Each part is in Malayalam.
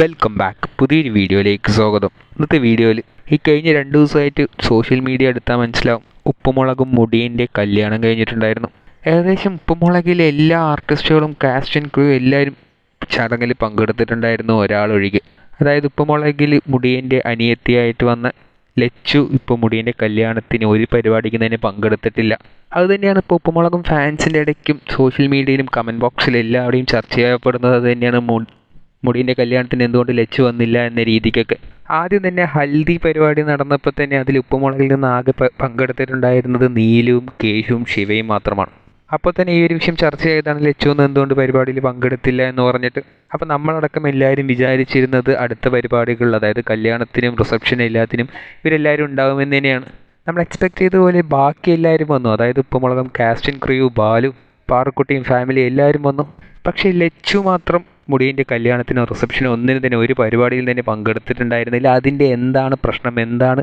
വെൽക്കം ബാക്ക് പുതിയൊരു വീഡിയോയിലേക്ക് സ്വാഗതം. ഇന്നത്തെ വീഡിയോയിൽ ഈ കഴിഞ്ഞ രണ്ട് ദിവസമായിട്ട് സോഷ്യൽ മീഡിയ എടുത്താൽ മനസ്സിലാവും. ഉപ്പുമുളകും മുടിയന്റെ കല്യാണം കഴിഞ്ഞിട്ടുണ്ടായിരുന്നു. ഏകദേശം ഉപ്പുമുളകിലെ എല്ലാ ആർട്ടിസ്റ്റുകളും കാസ്റ്റ് ആൻഡ് ക്രൂ എല്ലാവരും ചടങ്ങിൽ പങ്കെടുത്തിട്ടുണ്ടായിരുന്നു ഒരാളൊഴികെ. അതായത് ഉപ്പുമുളകിൽ മുടിയന്റെ അനിയത്തിയായിട്ട് വന്ന ലച്ചു ഇപ്പോൾ മുടിയന്റെ കല്യാണത്തിന് ഒരു പരിപാടിക്ക് തന്നെ പങ്കെടുത്തിട്ടില്ല. അതുതന്നെയാണ് ഇപ്പോൾ ഉപ്പുമുളകും ഫാൻസിന്റെ ഇടയ്ക്കും സോഷ്യൽ മീഡിയയിലും കമന്റ് ബോക്സിലും എല്ലാവരുടെയും ചർച്ച ചെയ്യപ്പെടുന്നത് തന്നെയാണ് മു മുടിയന്റെ കല്യാണത്തിന് എന്തുകൊണ്ട് ലച്ചു വന്നില്ല എന്ന രീതിക്കൊക്കെ. ആദ്യം തന്നെ ഹൽദി പരിപാടി നടന്നപ്പോൾ തന്നെ അതിൽ ഉപ്പുമുളകിൽ നിന്ന് ആകെ പങ്കെടുത്തിട്ടുണ്ടായിരുന്നത് നീലും കേശുവും ശിവയും മാത്രമാണ്. അപ്പോൾ തന്നെ ഈ ഒരു വിഷയം ചർച്ച ചെയ്താണ് ലച്ചു എന്ന് എന്തുകൊണ്ട് പരിപാടിയിൽ പങ്കെടുത്തില്ല എന്ന് പറഞ്ഞിട്ട്. അപ്പോൾ നമ്മളടക്കം എല്ലാവരും വിചാരിച്ചിരുന്നത് അടുത്ത പരിപാടികളിൽ അതായത് കല്യാണത്തിനും റിസപ്ഷനും എല്ലാത്തിനും ഇവരെല്ലാവരും ഉണ്ടാകുമെന്ന് തന്നെയാണ്. നമ്മൾ എക്സ്പെക്ട് ചെയ്ത പോലെ ബാക്കി എല്ലാവരും വന്നു. അതായത് ഉപ്പുമുളകം കാസ്റ്റിൻ ക്രിയു ബാലും പാറക്കുട്ടിയും ഫാമിലി എല്ലാവരും വന്നു. പക്ഷേ ലച്ചു മാത്രം മുടിയന്റെ കല്യാണത്തിനോ റിസപ്ഷനോ ഒന്നിനും തന്നെ ഒരു പരിപാടിയിൽ തന്നെ പങ്കെടുത്തിട്ടുണ്ടായിരുന്നില്ല. അതിന്റെ എന്താണ് പ്രശ്നം? എന്താണ്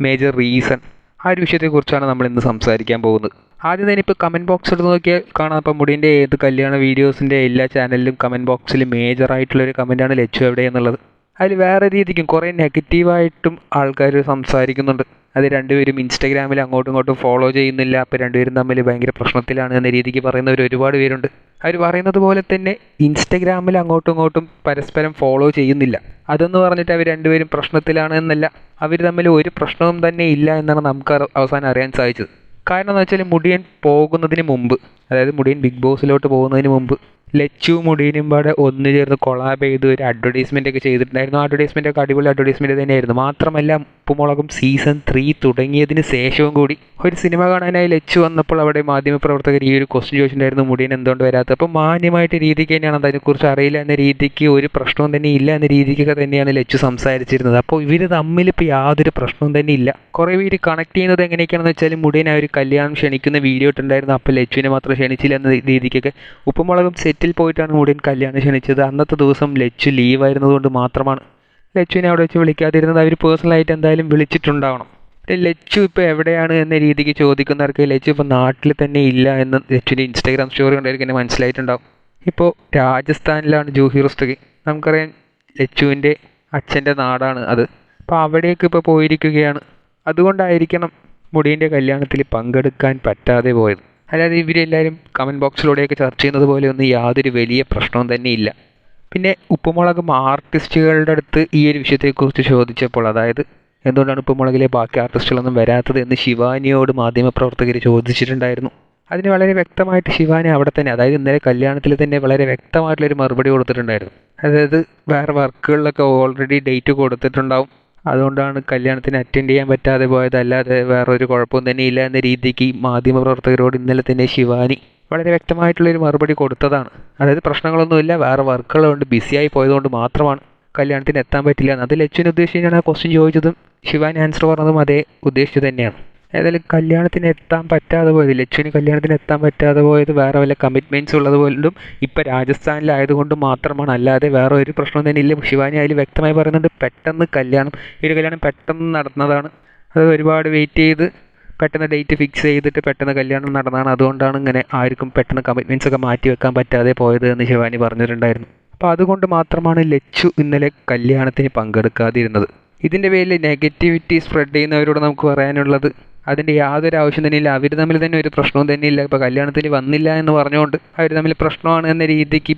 മേജർ റീസൺ ആ ഒരു വിഷയത്തെക്കുറിച്ചാണ് നമ്മൾ ഇന്ന് സംസാരിക്കാൻ പോകുന്നത്. ആദ്യം തന്നെ ഇപ്പോൾ കമന്റ് ബോക്സ് എടുത്ത് നോക്കിയാൽ കാണാം. അപ്പം മുടിയന്റെ ഏത് കല്യാണ വീഡിയോസിന്റെ എല്ലാ ചാനലിലും കമന്റ് ബോക്സിൽ മേജർ ആയിട്ടുള്ളൊരു കമന്റാണ് ലച്ചു എവിടെ എന്നുള്ളത്. അതിൽ വേറെ രീതിക്കും കുറേ നെഗറ്റീവായിട്ടും ആൾക്കാർ സംസാരിക്കുന്നുണ്ട്. അത് രണ്ടുപേരും ഇൻസ്റ്റാഗ്രാമിൽ അങ്ങോട്ടും ഇങ്ങോട്ടും ഫോളോ ചെയ്യുന്നില്ല. അപ്പോൾ രണ്ടുപേരും തമ്മിൽ ഭയങ്കര പ്രശ്നത്തിലാണ് എന്ന രീതിക്ക് പറയുന്നവർ ഒരുപാട് പേരുണ്ട്. അവർ പറയുന്നത് പോലെ തന്നെ ഇൻസ്റ്റഗ്രാമിൽ അങ്ങോട്ടും ഇങ്ങോട്ടും പരസ്പരം ഫോളോ ചെയ്യുന്നില്ല. അതെന്ന് പറഞ്ഞിട്ട് അവർ രണ്ടുപേരും പ്രശ്നത്തിലാണ് എന്നല്ല. അവർ തമ്മിൽ ഒരു പ്രശ്നവും തന്നെ ഇല്ല എന്നാണ് നമുക്ക് അവസാനം അറിയാൻ സാധിച്ചത്. കാരണം എന്ന് വെച്ചാൽ മുടിയൻ പോകുന്നതിന് മുമ്പ് അതായത് മുടിയൻ ബിഗ് ബോസിലോട്ട് പോകുന്നതിന് മുമ്പ് ലച്ചു മുടിയനും പാടെ ഒന്ന് ചേർന്ന് കൊളാബ് ചെയ്ത് ഒരു അഡ്വർടൈസ്മെന്റ് ഒക്കെ ചെയ്തിട്ടുണ്ടായിരുന്നു. ആ അഡ്വർടൈസ്മെന്റ് ഒക്കെ അടിപൊളി അഡ്വർടൈസ്മെന്റ് തന്നെയായിരുന്നു. മാത്രമല്ല ഉപ്പുമുളകും സീസൺ ത്രീ തുടങ്ങിയതിന് ശേഷവും കൂടി ഒരു സിനിമ കാണാനായി ലച്ചു വന്നപ്പോൾ അവിടെ മാധ്യമപ്രവർത്തകർ ഈ ഒരു ക്വസ്റ്റ്യൻ ചോദിച്ചിട്ടുണ്ടായിരുന്നു മുടിയൻ എന്തുകൊണ്ട് വരാത്തത്? അപ്പോൾ മാന്യമായിട്ട് രീതിക്ക് തന്നെയാണ് അതിനെക്കുറിച്ച് അറിയില്ല എന്ന രീതിക്ക് ഒരു പ്രശ്നവും തന്നെ ഇല്ല എന്ന രീതിക്കൊക്കെ തന്നെയാണ് ലച്ചു സംസാരിച്ചിരുന്നത്. അപ്പോൾ ഇവർ തമ്മിൽ ഇപ്പോൾ യാതൊരു പ്രശ്നവും തന്നെ ഇല്ല. കുറേ പേര് കണക്ട് ചെയ്യുന്നത് എങ്ങനെയൊക്കെയാണെന്ന് വെച്ചാൽ മുടിയൻ ആ ഒരു കല്യാണം ക്ഷണിക്കുന്ന വീഡിയോ ഇട്ടുണ്ടായിരുന്നു അപ്പോൾ ലച്ചുവിനെ മാത്രം ക്ഷണിച്ചില്ല എന്ന രീതിക്കൊക്കെ. ഉപ്പുമുളകും സെറ്റിൽ പോയിട്ടാണ് മുടിയൻ കല്യാണം ക്ഷണിച്ചത്. അന്നത്തെ ദിവസം ലച്ചു ലീവായിരുന്നതുകൊണ്ട് മാത്രമാണ് ലച്ചുവിനെ അവിടെ വെച്ച് വിളിക്കാതിരുന്നത്. അവർ പേഴ്സണലായിട്ട് എന്തായാലും വിളിച്ചിട്ടുണ്ടാവണം. ലച്ചു ഇപ്പോൾ എവിടെയാണ് എന്ന രീതിക്ക് ചോദിക്കുന്നവർക്ക് ലച്ചു ഇപ്പോൾ നാട്ടിൽ തന്നെ ഇല്ല എന്ന് ലച്ചുവിന്റെ ഇൻസ്റ്റാഗ്രാം സ്റ്റോറി കണ്ടായിരിക്കും എന്നെ മനസ്സിലായിട്ടുണ്ടാവും. ഇപ്പോൾ രാജസ്ഥാനിലാണ് ജൂഹി റുസ്തകി നമുക്കറിയാം ലച്ചുവിന്റെ അച്ഛന്റെ നാടാണ് അത്. അപ്പോൾ അവിടേക്ക് ഇപ്പോൾ പോയിരിക്കുകയാണ്. അതുകൊണ്ടായിരിക്കണം മുടിയന്റെ കല്യാണത്തിൽ പങ്കെടുക്കാൻ പറ്റാതെ പോയത്. അല്ലാതെ ഇവരെല്ലാവരും കമന്റ് ബോക്സിലൂടെയൊക്കെ ചർച്ച ചെയ്യുന്നത് പോലെ ഒന്നും യാതൊരു വലിയ പ്രശ്നവും തന്നെ ഇല്ല. പിന്നെ ഉപ്പുമുളകും ആർട്ടിസ്റ്റുകളുടെ അടുത്ത് ഈ ഒരു വിഷയത്തെക്കുറിച്ച് ചോദിച്ചപ്പോൾ അതായത് എന്തുകൊണ്ടാണ് ഉപ്പുമുളകിലെ ബാക്കി ആർട്ടിസ്റ്റുകളൊന്നും വരാത്തത് എന്ന് ശിവാനിയോട് മാധ്യമപ്രവർത്തകർ ചോദിച്ചിട്ടുണ്ടായിരുന്നു. അതിന് വളരെ വ്യക്തമായിട്ട് ശിവാനി അവിടെ തന്നെ അതായത് ഇന്നലെ കല്യാണത്തിൽ തന്നെ വളരെ വ്യക്തമായിട്ടുള്ളൊരു മറുപടി കൊടുത്തിട്ടുണ്ടായിരുന്നു. അതായത് വേറെ വർക്കുകളിലൊക്കെ ഓൾറെഡി ഡേറ്റ് കൊടുത്തിട്ടുണ്ടാവും. അതുകൊണ്ടാണ് കല്യാണത്തിന് അറ്റൻഡ് ചെയ്യാൻ പറ്റാതെ പോയത്. അല്ലാതെ വേറെ ഒരു കുഴപ്പവും തന്നെ ഇല്ല എന്ന രീതിക്ക് മാധ്യമപ്രവർത്തകരോട് ഇന്നലെ തന്നെ ശിവാനി വളരെ വ്യക്തമായിട്ടുള്ളൊരു മറുപടി കൊടുത്തതാണ്. അതായത് പ്രശ്നങ്ങളൊന്നുമില്ല വേറെ വർക്കുകളുണ്ട് ബിസിയായി പോയതുകൊണ്ട് മാത്രമാണ് കല്യാണത്തിന് എത്താൻ പറ്റില്ല എന്ന്. അത് ലച്ചുവിന് ഉദ്ദേശിച്ചാണ് ആ ക്വസ്റ്റ്യൻ ചോദിച്ചതും ശിവാനി ആൻസർ പറഞ്ഞതും അതേ ഉദ്ദേശിച്ചു തന്നെയാണ്. ഏതായാലും കല്യാണത്തിന് എത്താൻ പറ്റാതെ പോയത് ലക്ഷ്മിന് കല്യാണത്തിന് എത്താൻ പറ്റാതെ പോയത് വേറെ വല്ല കമ്മിറ്റ്മെന്റ്സ് ഉള്ളത് പോലും ഇപ്പോൾ രാജസ്ഥാനിലായതുകൊണ്ട് മാത്രമാണ്. അല്ലാതെ വേറെ ഒരു പ്രശ്നം തന്നെ ഇല്ല. ശിവാനി അതിൽ വ്യക്തമായി പറയുന്നുണ്ട് പെട്ടെന്ന് കല്യാണം ഒരു കല്യാണം പെട്ടെന്ന് നടന്നതാണ്. അത് ഒരുപാട് വെയിറ്റ് ചെയ്ത് പെട്ടെന്ന് ഡേറ്റ് ഫിക്സ് ചെയ്തിട്ട് പെട്ടെന്ന് കല്യാണം നടന്നതാണ്. അതുകൊണ്ടാണ് ഇങ്ങനെ ആർക്കും പെട്ടെന്ന് കമ്മിറ്റ്മെന്റ്സ് ഒക്കെ മാറ്റി വെക്കാൻ പറ്റാതെ പോയത് എന്ന് ശിവാനി പറഞ്ഞിട്ടുണ്ടായിരുന്നു. അപ്പോൾ അതുകൊണ്ട് മാത്രമാണ് ലച്ചു ഇന്നലെ കല്യാണത്തിന് പങ്കെടുക്കാതിരുന്നത്. ഇതിന്റെ പേരിൽ നെഗറ്റിവിറ്റി സ്പ്രെഡ് ചെയ്യുന്നവരോട് നമുക്ക് പറയാനുള്ളത് അതിന്റെ യാതൊരു ആവശ്യം തന്നെ ഇല്ല അവർ തമ്മിൽ തന്നെ ഒരു പ്രശ്നവും തന്നെ ഇല്ല ഇപ്പോൾ കല്യാണത്തിന് വന്നില്ല എന്ന് പറഞ്ഞുകൊണ്ട് അവർ തമ്മിൽ പ്രശ്നമാണ് എന്ന രീതിക്ക്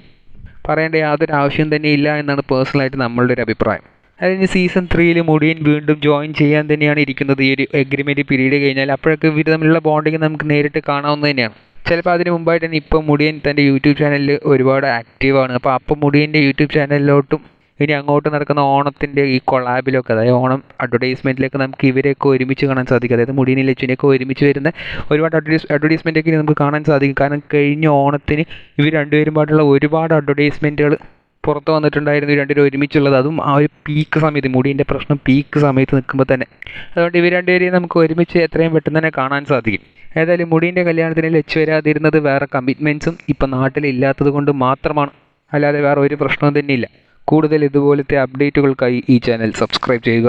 പറയേണ്ട യാതൊരു ആവശ്യം തന്നെ ഇല്ല എന്നാണ് പേഴ്സണലായിട്ട് നമ്മളുടെ ഒരു അഭിപ്രായം. അതിന് സീസൺ ത്രീയിൽ മുടിയൻ വീണ്ടും ജോയിൻ ചെയ്യാൻ തന്നെയാണ് ഇരിക്കുന്നത്. ഈ ഒരു എഗ്രിമെന്റ് പീരീഡ് കഴിഞ്ഞാൽ അപ്പോഴൊക്കെ ഇവർ തമ്മിലുള്ള ബോണ്ടിങ് നമുക്ക് നേരിട്ട് കാണാവുന്നത് തന്നെയാണ്. ചിലപ്പോൾ അതിന് മുമ്പായിട്ട് തന്നെ ഇപ്പോൾ മുടിയൻ തന്റെ യൂട്യൂബ് ചാനലിൽ ഒരുപാട് ആക്റ്റീവാണ് അപ്പോൾ അപ്പോൾ മുടിയന്റെ യൂട്യൂബ് ചാനലിലോട്ടും ഇനി അങ്ങോട്ട് നടക്കുന്ന ഓണത്തിന്റെ ഈ കൊളാബിലൊക്കെ അതായത് ഓണം അഡ്വർടൈസ്മെന്റിലൊക്കെ നമുക്ക് ഇവരെയൊക്കെ ഒരുമിച്ച് കാണാൻ സാധിക്കും. അതായത് മുടിയനും ലച്ചുവിനെയൊക്കെ ഒരുമിച്ച് വരുന്ന ഒരുപാട് അഡ്വർടൈസ് അഡ്വർടൈസ്മെന്റൊക്കെ നമുക്ക് കാണാൻ സാധിക്കും. കാരണം കഴിഞ്ഞ ഓണത്തിന് ഇവർ രണ്ടുപേരും പാടുള്ള ഒരുപാട് അഡ്വർടൈസ്മെന്റുകൾ പുറത്ത് വന്നിട്ടുണ്ടായിരുന്നു. രണ്ടുപേരും ഒരുമിച്ചുള്ളത്. അതും ആ ഒരു പീക്ക് സമയത്ത് മുടീന്റെ പ്രശ്നം പീക്ക് സമയത്ത് നിൽക്കുമ്പോൾ തന്നെ. അതുകൊണ്ട് ഇവർ രണ്ടുപേരെയും നമുക്ക് ഒരുമിച്ച് എത്രയും പെട്ടെന്ന് തന്നെ കാണാൻ സാധിക്കും. ഏതായാലും മുടീന്റെ കല്യാണത്തിന് ലച്ച് വരാതിരുന്നത് വേറെ കമ്മിറ്റ്മെന്റ്സും ഇപ്പം നാട്ടിലില്ലാത്തത് കൊണ്ട് മാത്രമാണ്. അല്ലാതെ വേറെ ഒരു പ്രശ്നവും തന്നെ ഇല്ല കൂടുതൽ ഇതുപോലത്തെ അപ്ഡേറ്റുകൾക്കായി ഈ ചാനൽ സബ്സ്ക്രൈബ് ചെയ്യുക.